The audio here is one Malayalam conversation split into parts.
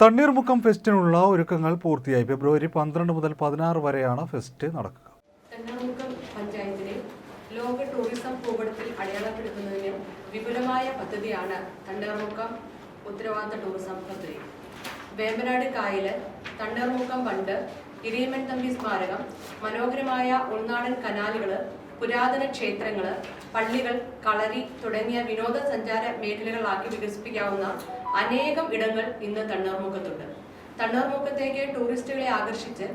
തണ്ണീർമുക്കം ഫെസ്റ്റിനുള്ള ഒരുക്കങ്ങൾ പൂർത്തിയായി. ഫെബ്രുവരി പന്ത്രണ്ട് മുതൽ പതിനാറ് വരെയാണ് ഫെസ്റ്റ് നടക്കുക. ലോക ടൂറിസം ഭൂപടത്തിൽ അടയാളപ്പെടുത്തുന്നതിന് വിപുലമായ പദ്ധതിയാണ് തണ്ണീർമുക്കം ഉത്തരവാദിത്ത ടൂറിസം പദ്ധതി. വേമ്പനാട് കായൽ തണ്ണീർമുക്കം ബണ്ട് ഇരിയമ്മൻ തമ്പി സ്മാരകം മനോഹരമായ ഉൾനാടൻ കനാലുകൾ പുരാതന ക്ഷേത്രങ്ങൾ പള്ളികൾ കളരി തുടങ്ങിയ വിനോദസഞ്ചാര മേഖലകളാക്കി വികസിപ്പിക്കാവുന്ന അനേകം ഇടങ്ങൾ ഇന്ന് തണ്ണീർമുക്കത്തുണ്ട് തണ്ണീർമുക്കത്തേക്ക് ടൂറിസ്റ്റുകളെ ആകർഷിച്ച്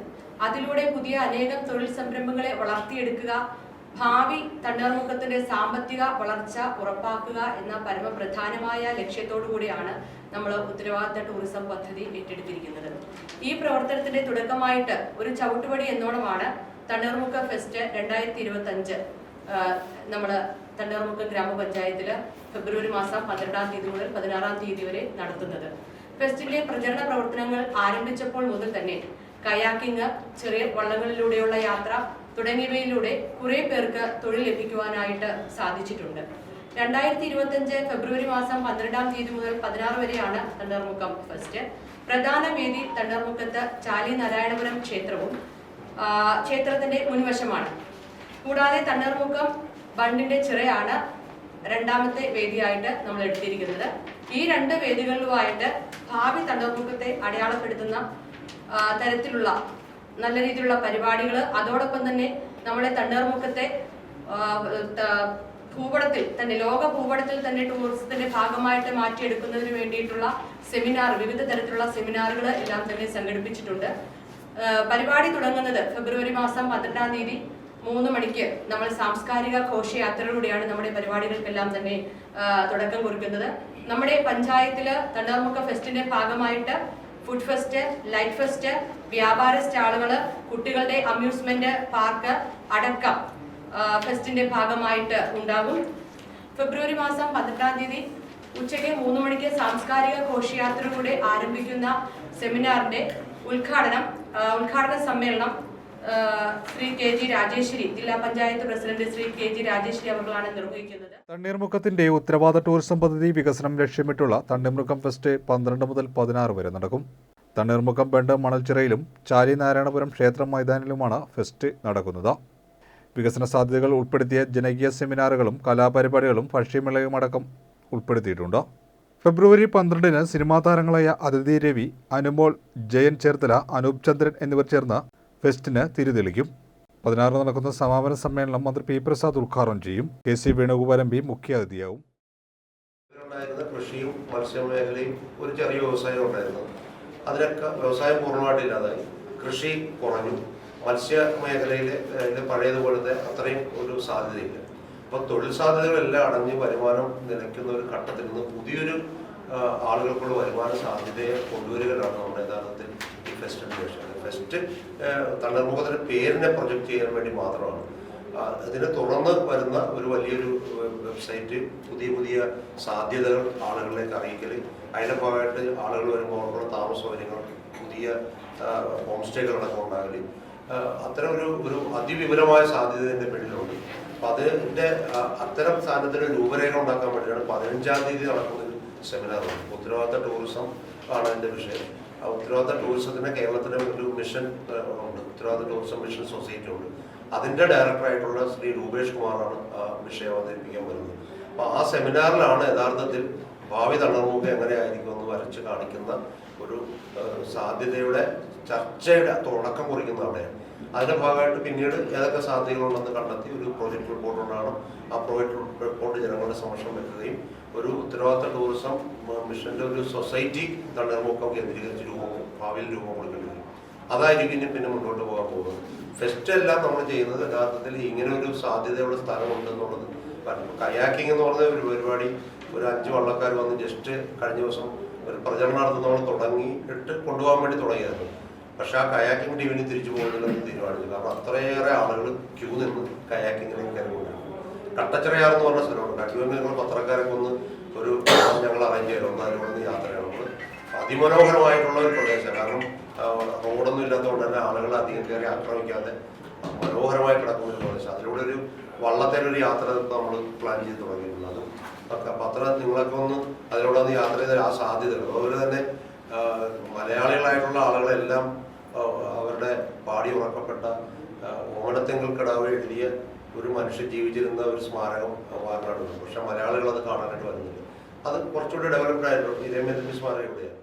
അതിലൂടെ പുതിയ അനേകം തൊഴിൽ സംരംഭങ്ങളെ വളർത്തിയെടുക്കുക ഭാവി തണ്ണീർമുക്കത്തിന്റെ സാമ്പത്തിക വളർച്ച ഉറപ്പാക്കുക എന്ന പരമപ്രധാനമായ ലക്ഷ്യത്തോടു കൂടിയാണ് നമ്മൾ ഉത്തരവാദിത്ത ടൂറിസം പദ്ധതി ഏറ്റെടുത്തിരിക്കുന്നത്. ഈ പ്രവർത്തനത്തിന്റെ തുടക്കമായിട്ട് ഒരു ചവിട്ടുപടി എന്നോണമാണ് തണ്ണീർമുക്ക ഫെസ്റ്റ് രണ്ടായിരത്തി ഇരുപത്തി അഞ്ച് നമ്മൾ തണ്ണീർമുക്ക ഗ്രാമപഞ്ചായത്തിൽ ഫെബ്രുവരി മാസം പന്ത്രണ്ടാം തീയതി മുതൽ പതിനാറാം തീയതി വരെ നടത്തുന്നത്. ഫെസ്റ്റിന്റെ പ്രചരണ പ്രവർത്തനങ്ങൾ ആരംഭിച്ചപ്പോൾ മുതൽ തന്നെ കയാക്കിംഗ് ചെറിയ വള്ളങ്ങളിലൂടെയുള്ള യാത്ര തുടങ്ങിയവയിലൂടെ കുറെ പേർക്ക് തൊഴിൽ ലഭിക്കുവാനായിട്ട് സാധിച്ചിട്ടുണ്ട്. രണ്ടായിരത്തി ഇരുപത്തി അഞ്ച് ഫെബ്രുവരി മാസം പന്ത്രണ്ടാം തീയതി മുതൽ പതിനാറ് വരെയാണ് തണ്ണീർമുക്കം ഫെസ്റ്റ്. പ്രധാന വേദി തണ്ണീർമുക്കത്ത് ചാലി നാരായണപുരം ക്ഷേത്രവും ക്ഷേത്രത്തിന്റെ മുൻവശമാണ്. കൂടാതെ തണ്ണീർമുക്കം ബണ്ടിന്റെ ചിറയാണ് രണ്ടാമത്തെ വേദിയായിട്ട് നമ്മൾ എടുത്തിരിക്കുന്നത്. ഈ രണ്ട് വേദികളിലുമായിട്ട് ഭാവി തണ്ണർമുഖത്തെ അടയാളപ്പെടുത്തുന്ന തരത്തിലുള്ള നല്ല രീതിയിലുള്ള പരിപാടികൾ അതോടൊപ്പം തന്നെ നമ്മുടെ തണ്ണർമുഖത്തെ ഭൂപടത്തിൽ തന്നെ ലോക ഭൂപടത്തിൽ തന്നെ ടൂറിസത്തിന്റെ ഭാഗമായിട്ട് മാറ്റിയെടുക്കുന്നതിന് വേണ്ടിയിട്ടുള്ള സെമിനാർ വിവിധ തരത്തിലുള്ള സെമിനാറുകൾ എല്ലാം തന്നെ സംഘടിപ്പിച്ചിട്ടുണ്ട്. പരിപാടി തുടങ്ങുന്നത് ഫെബ്രുവരി മാസം പന്ത്രണ്ടാം തീയതി മൂന്ന് മണിക്ക് നമ്മൾ സാംസ്കാരിക ഘോഷയാത്രയിലൂടെയാണ് നമ്മുടെ പരിപാടികൾക്കെല്ലാം തന്നെ തുടക്കം കുറിക്കുന്നത്. നമ്മുടെ പഞ്ചായത്തിൽ തണ്ണീർമുക്ക ഫെസ്റ്റിന്റെ ഭാഗമായിട്ട് ഫുഡ് ഫെസ്റ്റ് ലൈറ്റ് ഫെസ്റ്റ് വ്യാപാര സ്റ്റാളുകൾ കുട്ടികളുടെ അമ്യൂസ്മെന്റ് പാർക്ക് അടക്കം ഫെസ്റ്റിന്റെ ഭാഗമായിട്ട് ഉണ്ടാകും. ഫെബ്രുവരി മാസം പന്ത്രണ്ടാം തീയതി ഉച്ചയ്ക്ക് മൂന്ന് മണിക്ക് സാംസ്കാരിക ഘോഷയാത്രയിലൂടെ ആരംഭിക്കുന്ന സെമിനാറിന്റെ ഉദ്ഘാടനം ഉദ്ഘാടന സമ്മേളനം ശ്രീ കെ ജി രാജേശ്വരി ജില്ലാ panchayat president Shri K G Rajeshwari അവർകളാണ് നിർവഹിക്കുന്നത്. തണ്ണീർമുഖത്തിന്റെ ഉത്തരവാദ ടൂറിസം പദ്ധതി വികസനം ലക്ഷ്യമിട്ടുള്ള തണ്ണീർമുഖം ഫെസ്റ്റ് പന്ത്രണ്ട് മുതൽ പതിനാറ് വരെ നടക്കും. തണ്ണീർമുഖം ബണ്ട് മണൽച്ചിറയിലും ചാലി നാരായണപുരം ക്ഷേത്ര മൈതാനിലുമാണ് ഫെസ്റ്റ് നടക്കുന്നത്. വികസന സാധ്യതകൾ ഉൾപ്പെടുത്തിയ ജനകീയ സെമിനാറുകളും കലാപരിപാടികളും ഭക്ഷ്യമേളയുമടക്കം ഉൾപ്പെടുത്തിയിട്ടുണ്ട്. ഫെബ്രുവരി പന്ത്രണ്ടിന് സിനിമാ താരങ്ങളായ അതിഥി രവി അനുമോൾ ജയൻ ചേർത്തല അനൂപ് ചന്ദ്രൻ എന്നിവർ ചേർന്ന് ഫെസ്റ്റിന് തിരിതെളിക്കും. പതിനാറ് നടക്കുന്ന സമാപന സമ്മേളനം മന്ത്രി പി പ്രസാദ് ഉദ്ഘാടനം ചെയ്യും. കെ സി വേണുഗോപാലം പി മുഖ്യാതിഥിയാവും. കൃഷിയും മത്സ്യമേഖലയും ഒരു ചെറിയ വ്യവസായം ഉണ്ടായിരുന്നു. അതിനൊക്കെ വ്യവസായം പൂർണമായിട്ട് ഇല്ലാതായി. കൃഷി കുറഞ്ഞു. മത്സ്യ മേഖലയിൽ പഴയതുപോലത്തെ അത്രയും ഒരു സാധ്യതയില്ല. അപ്പോൾ തൊഴിൽ സാധ്യതകളെല്ലാം അടഞ്ഞ് വരുമാനം നിലയ്ക്കുന്ന ഒരു ഘട്ടത്തിൽ നിന്ന് പുതിയൊരു ആളുകൾക്കുള്ള വരുമാന സാധ്യതയെ കൊണ്ടുവരികയാണ് നമ്മുടെ യഥാർത്ഥത്തിൽ ഈ ഫെസ്റ്റ് ഫെസ്റ്റ് തണ്ണീർമുഖത്തിന്റെ പേരിനെ പ്രൊജക്ട് ചെയ്യാൻ വേണ്ടി മാത്രമാണ്. അതിനെ തുടർന്ന് വരുന്ന ഒരു വലിയൊരു വെബ്സൈറ്റ് പുതിയ പുതിയ സാധ്യതകൾ ആളുകളിലേക്ക് അറിയിക്കൽ അതിന്റെ ഭാഗമായിട്ട് ആളുകൾ വരുമ്പോൾ അവർക്കുള്ള താമസ സൗകര്യങ്ങൾ പുതിയ ഹോം സ്റ്റേകൾ അടക്കം ഉണ്ടാകൽ അത്തരം ഒരു ഒരു അതിവിപുലമായ സാധ്യത ഇതിന്റെ അപ്പം അത്തരം സ്ഥാനത്തിന് രൂപരേഖ ഉണ്ടാക്കാൻ വേണ്ടിയാണ് പതിനഞ്ചാം തീയതി നടക്കുന്ന ഒരു സെമിനാർ ഉത്തരവാദിത്ത ടൂറിസം ആണ് അതിന്റെ വിഷയം. ഉത്തരവാദിത്ത ടൂറിസത്തിന് കേരളത്തിലെ ഒരു മിഷൻ ഉണ്ട്. ഉത്തരവാദിത്ത ടൂറിസം മിഷൻ സൊസൈറ്റി ഉണ്ട്. അതിന്റെ ഡയറക്ടറായിട്ടുള്ള ശ്രീ രൂപേഷ് കുമാറാണ് ആ വിഷയം അവതരിപ്പിക്കാൻ വരുന്നത്. അപ്പൊ ആ സെമിനാറിലാണ് യഥാർത്ഥത്തിൽ ഭാവി തളർമുഖം എങ്ങനെയായിരിക്കും എന്ന് വരച്ച് കാണിക്കുന്ന ഒരു സാധ്യതയുടെ ചർച്ചയുടെ തുടക്കം കുറിക്കുന്ന അവിടെയാണ് അതിന്റെ ഭാഗമായിട്ട് പിന്നീട് ഏതൊക്കെ സാധ്യതകളുണ്ടെന്ന് കണ്ടെത്തി ഒരു പ്രോജക്ട് റിപ്പോർട്ട് ഉണ്ടാകണം ആ പ്രോജക്ട് റിപ്പോർട്ട് ജനങ്ങളുടെ സമക്ഷം വരുത്തുകയും ഒരു ഉത്തരവാദിത്ത ടൂറിസം മിഷന്റെ ഒരു സൊസൈറ്റി തണ്ണീർമുക്കം കേന്ദ്രീകരിച്ച് രൂപം ഭാവിയിൽ രൂപം കൊടുക്കേണ്ടി വരും. അതായിരിക്കും ഇനി പിന്നെ മുന്നോട്ട് പോകാൻ പോകുന്നത്. ഫെസ്റ്റ് എല്ലാം നമ്മൾ ചെയ്യുന്നത് യഥാർത്ഥത്തിൽ ഇങ്ങനെ ഒരു സാധ്യതയുള്ള സ്ഥലമുണ്ടെന്നുള്ളത് കയാക്കിംഗ് എന്ന് പറഞ്ഞ ഒരു പരിപാടി ഒരു അഞ്ച് വള്ളക്കാർ വന്ന് ജസ്റ്റ് കഴിഞ്ഞ ദിവസം ഒരു പ്രചരണം നടത്തുന്ന നമ്മൾ തുടങ്ങി കൊണ്ടുപോകാൻ വേണ്ടി തുടങ്ങിയായിരുന്നു പക്ഷെ ആ കയാക്കിംഗ് ടീമിന് തിരിച്ചു പോകുന്നില്ലെന്ന് തീരുമാനിച്ചു കാരണം അത്രയേറെ ആളുകൾ ക്യൂ നിന്ന് കയാക്കിങ്ങിന് കയറിക്കൊണ്ടിരുന്നു കട്ടച്ചിറയാറെന്ന് പറഞ്ഞ സ്ഥലമുണ്ട്. കടിവന്ന് നിങ്ങൾ പത്രക്കാരൊക്കെ ഒന്ന് ഒരു ഞങ്ങൾ അറേഞ്ച് ചെയ്യണം ഒന്ന് അതിലൂടെ നിന്ന് യാത്രയാണ്. നമ്മൾ അതിമനോഹരമായിട്ടുള്ള ഒരു പ്രദേശം. കാരണം റോഡൊന്നും ഇല്ലാത്തതുകൊണ്ട് തന്നെ ആളുകൾ അധികം കയറി ആക്രമിക്കാതെ മനോഹരമായി കിടക്കുന്ന ഒരു പ്രദേശം. അതിലൂടെ ഒരു വള്ളത്തേലൊരു യാത്ര നമ്മൾ പ്ലാൻ ചെയ്ത് തുടങ്ങിയിട്ടുണ്ട് അതും അപ്പം അത്ര നിങ്ങളൊക്കെ ഒന്ന് അതിലൂടെ ഒന്ന് യാത്ര ചെയ്ത ആ സാധ്യതകൾ അതുപോലെ തന്നെ മലയാളികളായിട്ടുള്ള ആളുകളെല്ലാം അവരുടെ പാടി ഉറക്കപ്പെട്ട ആ, ഓമനത്തിങ്കൾ കിടാവ് എഴുതിയ ഒരു മനുഷ്യൻ ജീവിച്ചിരുന്ന ഒരു സ്മാരകം വാറിനാടുണ്ട് പക്ഷെ മലയാളികൾ അത് കാണാനായിട്ട് വരുന്നില്ല. അത് കുറച്ചുകൂടി ഡെവലപ്ഡ് ആയിരുന്നു ഇതേ രമേന്ദ്രൻ സ്മാരകം ഇവിടെയാണ്